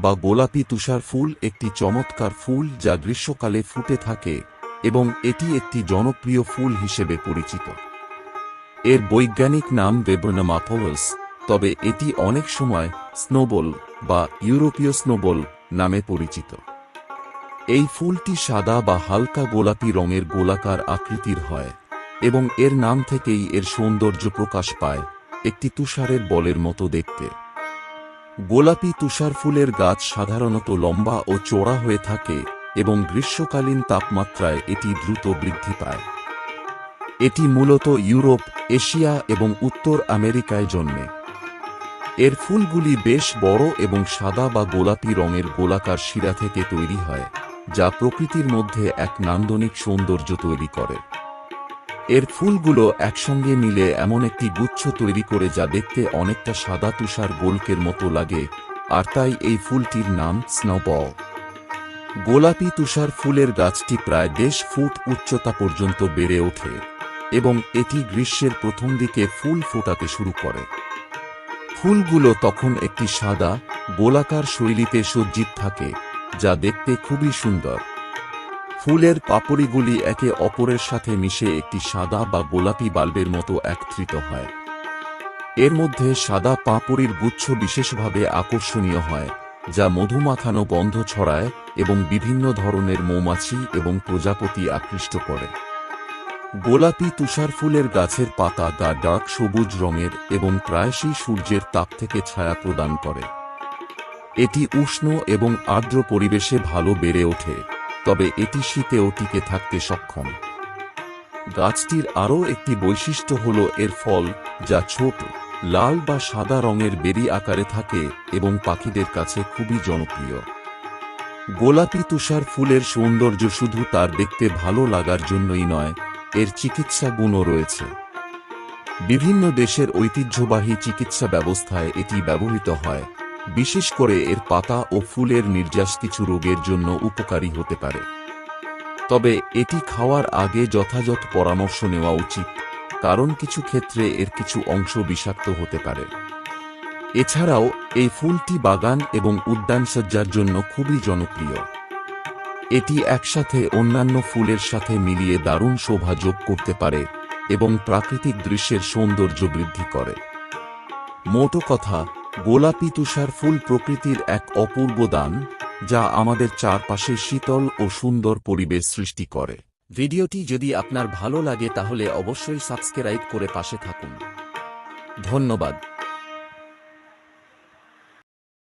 বা গোলাপি তুষার ফুল একটি চমৎকার ফুল যা গ্রীষ্মকালে ফুটে থাকে এবং এটি একটি জনপ্রিয় ফুল হিসেবে পরিচিত। এর বৈজ্ঞানিক নাম বেবনামাপোলস তবে এটি অনেক সময় স্নোবল বা ইউরোপীয় স্নোবল নামে পরিচিত। এই ফুলটি সাদা বা হালকা গোলাপি রঙের গোলাকার আকৃতির হয় এবং এর নাম থেকেই এর সৌন্দর্য প্রকাশ পায় একটি তুষারের বলের মতো দেখতে। গোলাপি তুষার ফুলের গাছ সাধারণত লম্বা ও চওড়া হয়ে থাকে এবং গ্রীষ্মকালীন তাপমাত্রায় এটি দ্রুত বৃদ্ধি পায়। এটি মূলত ইউরোপ, এশিয়া এবং উত্তর আমেরিকায় জন্মে। এর ফুলগুলি বেশ বড় এবং সাদা বা গোলাপি রঙের গোলাকার শিরা থেকে তৈরি হয়, যা প্রকৃতির মধ্যে এক নান্দনিক সৌন্দর্য তৈরি করে। এর ফুলগুলো একসঙ্গে মিলে এমন একটি গুচ্ছ তৈরি করে যা দেখতে অনেকটা সাদা তুষার গোলকের মতো লাগে, আর তাই এই ফুলটির নাম স্নোবল। গোলাপি তুষার ফুলের গাছটি প্রায় দেশ ফুট উচ্চতা পর্যন্ত বেড়ে ওঠে, এবং এটি গ্রীষ্মের প্রথম দিকে ফুল ফোটাতে শুরু করে। ফুলগুলো তখন একটি সাদা, গোলাকার শৈলীতে সজ্জিত থাকে, যা দেখতে খুবই সুন্দর। ফুলের পাপড়িগুলি একে অপরের সাথে মিশে একটি সাদা বা গোলাপি বাল্বের মতো একত্রিত হয়। এর মধ্যে সাদা পাপড়ির গুচ্ছ বিশেষভাবে আকর্ষণীয় হয়, যা মধুমাখানো গন্ধ ছড়ায় এবং বিভিন্ন ধরনের মৌমাছি এবং প্রজাপতি আকৃষ্ট করে। গোলাপি তুষার ফুলের গাছের পাতা দা ডার্ক সবুজ রঙের এবং প্রায়শই সূর্যের তাপ থেকে ছায়া প্রদান করে। এটি উষ্ণ এবং আর্দ্র পরিবেশে ভালো বেড়ে ওঠে। তবে এটি শীতেও টিকে থাকতে সক্ষম। গাছটির আরও একটি বৈশিষ্ট্য হল এর ফল, যা ছোট, লাল বা সাদা রঙের বেরি আকারে থাকে এবং পাখিদের কাছে খুবই জনপ্রিয়। গোলাপি তুষার ফুলের সৌন্দর্য শুধু তার দেখতে ভালো লাগার জন্যই নয়, এর চিকিৎসা গুণও রয়েছে। বিভিন্ন দেশের ঐতিহ্যবাহী চিকিৎসা ব্যবস্থায় এটি ব্যবহৃত হয়। বিশেষ করে এর পাতা ও ফুলের নির্যাস কিছু রোগের জন্য উপকারী হতে পারে। তবে এটি খাওয়ার আগে যথাযথ পরামর্শ নেওয়া উচিত, কারণ কিছু ক্ষেত্রে এর কিছু অংশ বিষাক্ত হতে পারে। এছাড়াও, এই ফুলটি বাগান এবং উদ্যানসজ্জার জন্য খুবই জনপ্রিয়। এটি একসাথে অন্যান্য ফুলের সাথে মিলিয়ে দারুণ শোভা যোগ করতে পারে এবং প্রাকৃতিক দৃশ্যের সৌন্দর্য বৃদ্ধি করে। মোটো কথা গোলাপি তুষার ফুল প্রকৃতির এক অপূর্ব দান, যা আমাদের চারপাশে শীতল ও সুন্দর পরিবেশ সৃষ্টি করে। ভিডিওটি যদি আপনার ভালো লাগে তাহলে অবশ্যই সাবস্ক্রাইব করে পাশে থাকুন। ধন্যবাদ।